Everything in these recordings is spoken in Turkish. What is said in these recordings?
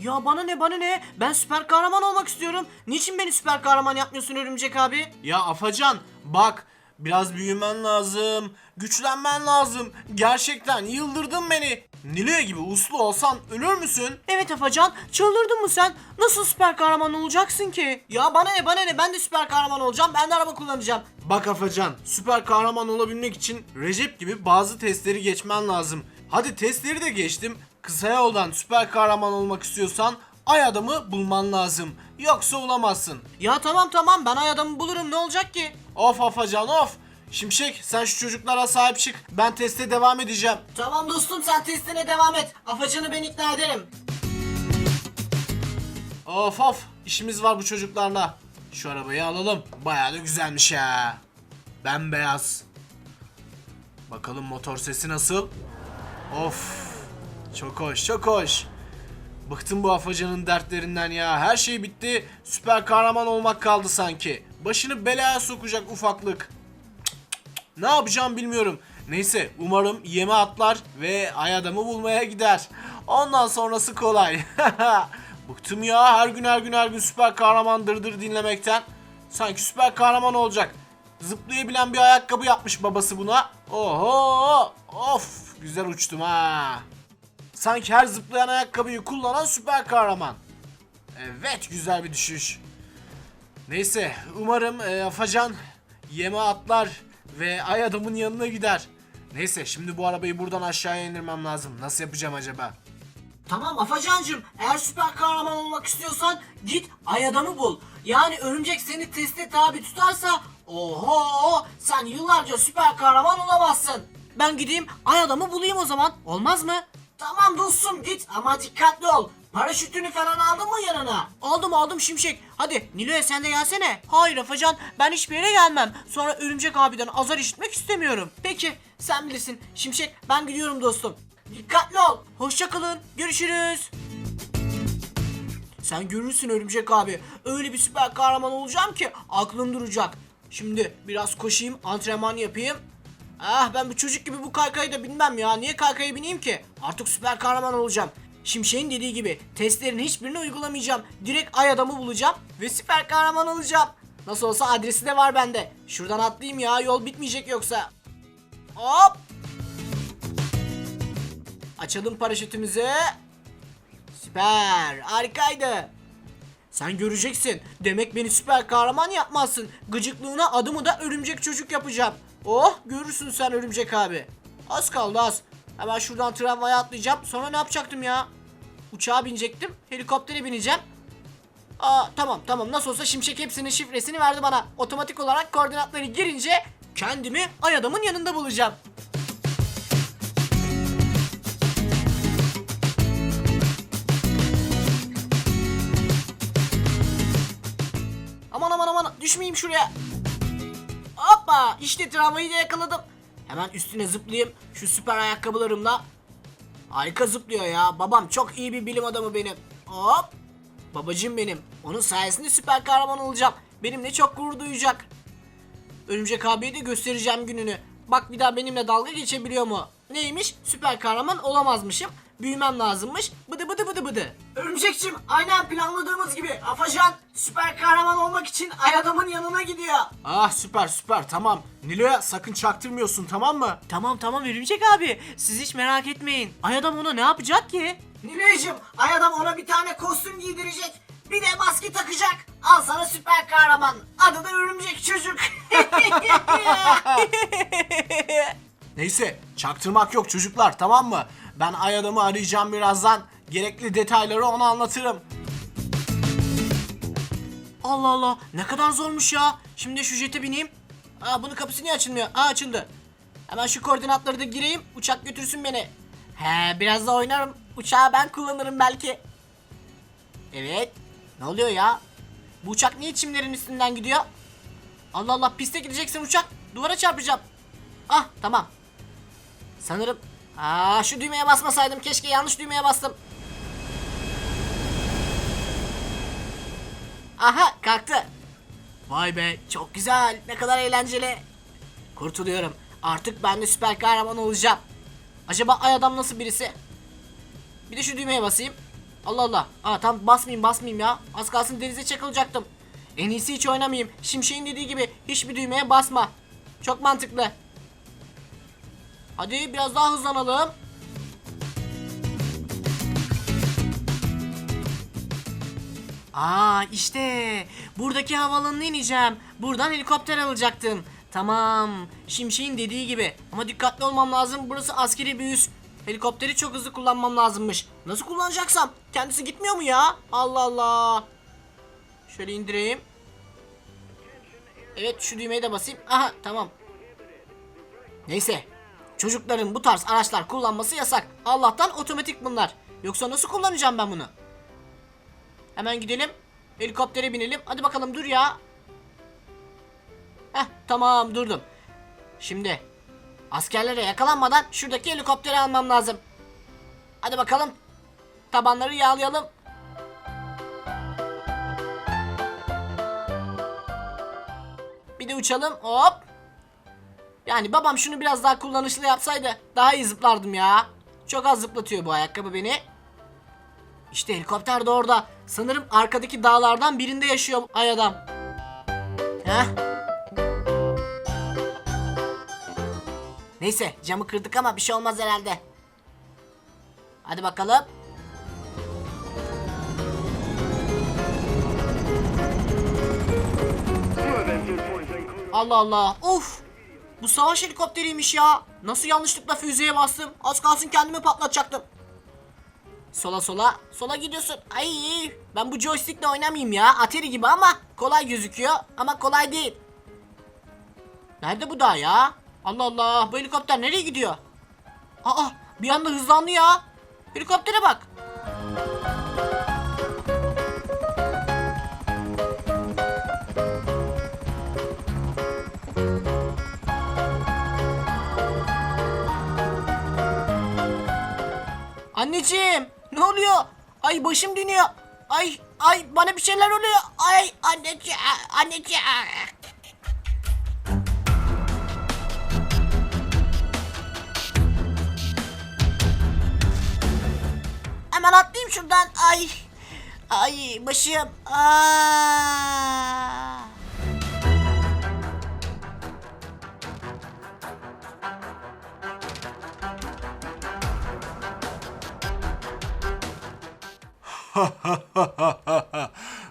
Ya bana ne bana ne? Ben süper kahraman olmak istiyorum. Niçin beni süper kahraman yapmıyorsun Örümcek abi? Ya Afacan bak biraz büyümen lazım. Güçlenmen lazım. Gerçekten yıldırdın beni. Nilüye gibi uslu olsan ölür müsün? Evet Afacan çıldırdın mı sen? Nasıl süper kahraman olacaksın ki? Ya bana ne bana ne ben de süper kahraman olacağım. Ben de araba kullanacağım. Bak Afacan süper kahraman olabilmek için Recep gibi bazı testleri geçmen lazım. Hadi testleri de geçtim. Kısa yoldan süper kahraman olmak istiyorsan ay adamı bulman lazım. Yoksa olamazsın. Ya tamam tamam ben ay adamı bulurum ne olacak ki? Of Afacan of. Şimşek sen şu çocuklara sahip çık. Ben teste devam edeceğim. Tamam dostum sen testine devam et. Afacan'ı ben ikna ederim. Of of işimiz var bu çocuklarla. Şu arabayı alalım. Bayağı da güzelmiş ya. Bembeyaz. Bakalım motor sesi nasıl? Of. Çok hoş çok hoş. Bıktım bu afacanın dertlerinden ya. Her şey bitti. Süper kahraman olmak kaldı sanki. Başını belaya sokacak ufaklık. Ne yapacağım bilmiyorum. Neyse umarım yeme atlar ve ay adamı bulmaya gider. Ondan sonrası kolay. Bıktım ya her gün her gün her gün süper kahraman dırdır dinlemekten. Sanki süper kahraman olacak. Zıplayabilen bir ayakkabı yapmış babası buna. Oho! Of! Güzel uçtum ha. Sanki her zıplayan ayakkabıyı kullanan süper kahraman. Evet güzel bir düşüş. Neyse umarım e, Afacan yeme atlar ve ay adamın yanına gider. Neyse şimdi bu arabayı buradan aşağıya indirmem lazım. Nasıl yapacağım acaba? Tamam Afacancığım eğer süper kahraman olmak istiyorsan git ay adamı bul. Yani örümcek seni teste tabi tutarsa oho sen yıllarca süper kahraman olamazsın. Ben gideyim ay adamı bulayım o zaman olmaz mı? Tamam dostum git ama dikkatli ol. Paraşütünü falan aldın mı yanına? Aldım aldım Şimşek. Hadi Nilo'ya sen de gelsene. Hayır Afacan ben hiçbir yere gelmem. Sonra Örümcek abiden azar işitmek istemiyorum. Peki sen bilirsin. Şimşek ben gidiyorum dostum. Dikkatli ol. Hoşçakalın. Görüşürüz. Sen görürsün Örümcek abi. Öyle bir süper kahraman olacağım ki aklın duracak. Şimdi biraz koşayım, antrenman yapayım. Ah ben bu çocuk gibi bu kaykayı da bilmem ya. Niye kaykaya bineyim ki? Artık süper kahraman olacağım. Şimşek'in dediği gibi testlerin hiçbirini uygulamayacağım. Direkt ay adamı bulacağım ve süper kahraman olacağım. Nasıl olsa adresi de var bende. Şuradan atlayayım ya yol bitmeyecek yoksa. Hop! Açalım paraşütümüzü. Süper. Harikaydı. Sen göreceksin. Demek beni süper kahraman yapmazsın. Gıcıklığına adımı da örümcek çocuk yapacağım. Oh görürsün sen örümcek abi. Az kaldı az. Hemen şuradan tramvaya atlayacağım. Sonra ne yapacaktım ya? Uçağa binecektim. Helikoptere bineceğim. Aa tamam tamam nasıl olsa Şimşek hepsinin şifresini verdi bana. Otomatik olarak koordinatları girince kendimi ay adamın yanında bulacağım. Aman aman aman düşmeyeyim şuraya. Hoppa işte tramvayı da yakaladım. Hemen üstüne zıplayayım şu süper ayakkabılarımla. Harika zıplıyor ya. Babam çok iyi bir bilim adamı benim. Hop. Babacım benim. Onun sayesinde süper kahraman olacağım. Benimle çok gurur duyacak. Örümcek abiye de göstereceğim gününü. Bak bir daha benimle dalga geçebiliyor mu? Neymiş? Süper kahraman olamazmışım. Büyümem lazımmış. Bıdı bıdı bıdı bıdı. Örümcekçim aynen planladığımız gibi Afacan süper kahraman olmak için ay adamın yanına gidiyor. Ah süper süper tamam. Nilo'ya sakın çaktırmıyorsun tamam mı? Tamam tamam Örümcek abi. Siz hiç merak etmeyin. Ay adam ona ne yapacak ki? Nilo'cum ay adam ona bir tane kostüm giydirecek. Bir de maske takacak. Al sana süper kahraman. Adı da Örümcek Çocuk. Neyse çaktırmak yok çocuklar tamam mı? Ben ay adamı arayacağım birazdan. Gerekli detayları ona anlatırım. Allah Allah ne kadar zormuş ya. Şimdi şu jete bineyim. Aa bunun kapısı niye açılmıyor? Aa açıldı. Hemen şu koordinatları da gireyim. Uçak götürsün beni. He biraz da oynarım. Uçağı ben kullanırım belki. Evet. Ne oluyor ya? Bu uçak niye çimlerin üstünden gidiyor? Allah Allah piste gideceksin uçak. Duvara çarpacağım. Ah tamam. Sanırım Aa şu düğmeye basmasaydım keşke yanlış düğmeye bastım. Aha kalktı. Vay be çok güzel ne kadar eğlenceli. Kurtuluyorum. Artık ben de süper kahraman olacağım. Acaba ay adam nasıl birisi? Bir de şu düğmeye basayım. Allah Allah. Aa tam basmayayım basmayayım ya. Az kalsın denize çakılacaktım. En iyisi hiç oynamayayım. Şimşek'in dediği gibi hiçbir düğmeye basma. Çok mantıklı. Hadi biraz daha hızlanalım. Aa işte buradaki havaalanına ineceğim. Buradan helikopter alacaktım. Tamam. Şimşek'in dediği gibi. Ama dikkatli olmam lazım. Burası askeri bir üs. Helikopteri çok hızlı kullanmam lazımmış. Nasıl kullanacaksam? Kendisi gitmiyor mu ya? Allah Allah. Şöyle indireyim. Evet şu düğmeye de basayım. Aha tamam. Neyse. Çocukların bu tarz araçlar kullanması yasak. Allah'tan otomatik bunlar. Yoksa nasıl kullanacağım ben bunu? Hemen gidelim. Helikoptere binelim. Hadi bakalım dur ya. Heh tamam durdum. Şimdi askerlere yakalanmadan şuradaki helikopteri almam lazım. Hadi bakalım. Tabanları yağlayalım. Bir de uçalım. Hop. Yani babam şunu biraz daha kullanışlı yapsaydı daha iyi zıplardım ya. Çok az zıplatıyor bu ayakkabı beni. İşte helikopter de orada. Sanırım arkadaki dağlardan birinde yaşıyor ay adam. Heh. Neyse camı kırdık ama bir şey olmaz herhalde. Hadi bakalım. Allah Allah. Of. Bu savaş helikopteriymiş ya. Nasıl yanlışlıkla füzeye bastım? Az kalsın kendimi patlatacaktım. Sola sola. Sola gidiyorsun. Ay ben bu joystickle oynamayayım ya. Atari gibi ama kolay gözüküyor. Ama kolay değil. Nerede bu dağ ya? Allah Allah bu helikopter nereye gidiyor? Aa bir anda hızlandı ya. Helikoptere bak. Anneciğim ne oluyor? Ay başım dönüyor. Ay ay bana bir şeyler oluyor. Ay anneciğim anneciğim. Hemen atlayayım şuradan. Ay. Ay başım. Aa.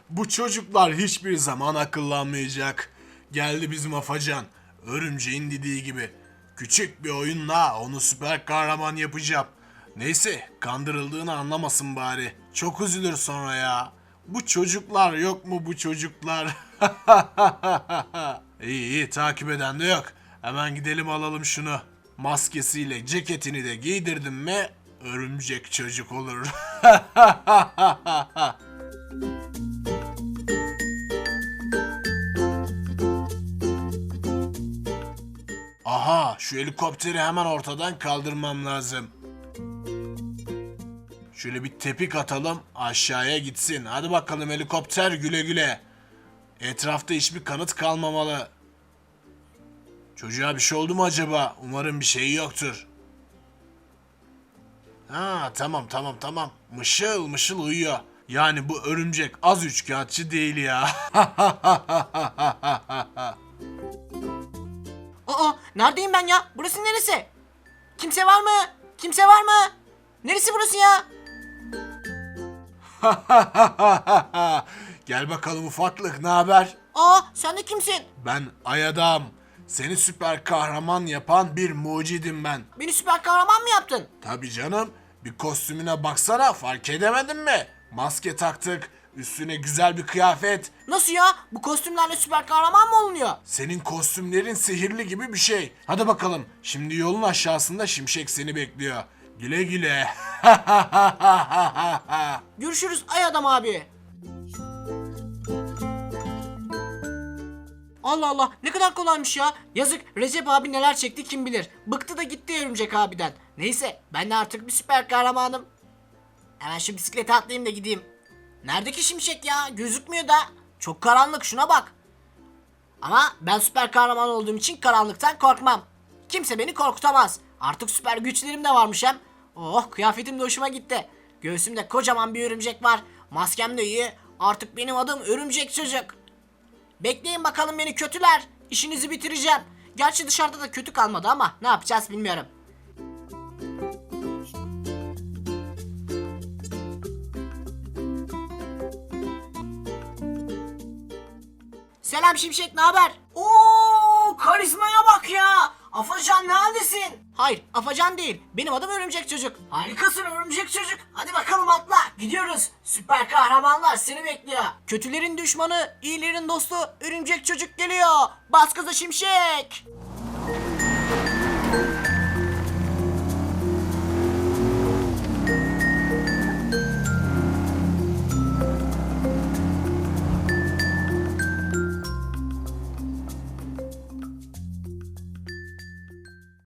Bu çocuklar hiçbir zaman akıllanmayacak. Geldi bizim afacan. Örümceğin dediği gibi. Küçük bir oyunla onu süper kahraman yapacağım. Neyse kandırıldığını anlamasın bari. Çok üzülür sonra ya. Bu çocuklar yok mu bu çocuklar? iyi iyi takip eden de yok. Hemen gidelim alalım şunu. Maskesiyle ceketini de giydirdim mi örümcek çocuk olur. Aha şu helikopteri hemen ortadan kaldırmam lazım. Şöyle bir tepik atalım aşağıya gitsin. Hadi bakalım helikopter güle güle. Etrafta hiçbir kanıt kalmamalı. Çocuğa bir şey oldu mu acaba? Umarım bir şey yoktur. Ha tamam tamam tamam. Mışıl mışıl uyuyor. Yani bu örümcek az üçkağıtçı değil ya. Aa neredeyim ben ya? Burası neresi? Kimse var mı? Kimse var mı? Neresi burası ya? Gel bakalım ufaklık ne haber? Aa sen de kimsin? Ben Ay Adam. Seni süper kahraman yapan bir mucidim ben. Beni süper kahraman mı yaptın? Tabi canım. Bir kostümüne baksana fark edemedin mi? Maske taktık. Üstüne güzel bir kıyafet. Nasıl ya? Bu kostümlerle süper kahraman mı olunuyor? Senin kostümlerin sihirli gibi bir şey. Hadi bakalım. Şimdi yolun aşağısında Şimşek seni bekliyor. Güle güle. Görüşürüz ay adam abi. Allah Allah ne kadar kolaymış ya. Yazık Recep abi neler çekti kim bilir. Bıktı da gitti örümcek abiden. Neyse ben de artık bir süper kahramanım. Hemen şu bisiklete atlayayım da gideyim. Nerede ki şimşek ya? Gözükmüyor da. Çok karanlık şuna bak. Ama ben süper kahraman olduğum için karanlıktan korkmam. Kimse beni korkutamaz. Artık süper güçlerim de varmış hem. Oh kıyafetim de hoşuma gitti. Göğsümde kocaman bir örümcek var. Maskem de iyi. Artık benim adım Örümcek Çocuk. Bekleyin bakalım beni kötüler. İşinizi bitireceğim. Gerçi dışarıda da kötü kalmadı ama ne yapacağız bilmiyorum. Selam Şimşek ne haber? Oo karizmaya bak ya. Afacan neredesin? Hayır Afacan değil. Benim adım Örümcek Çocuk. Harikasın Örümcek Çocuk. Hadi bakalım atla. Gidiyoruz. Süper kahramanlar seni bekliyor. Kötülerin düşmanı, iyilerin dostu Örümcek Çocuk geliyor. Bas gaza Şimşek.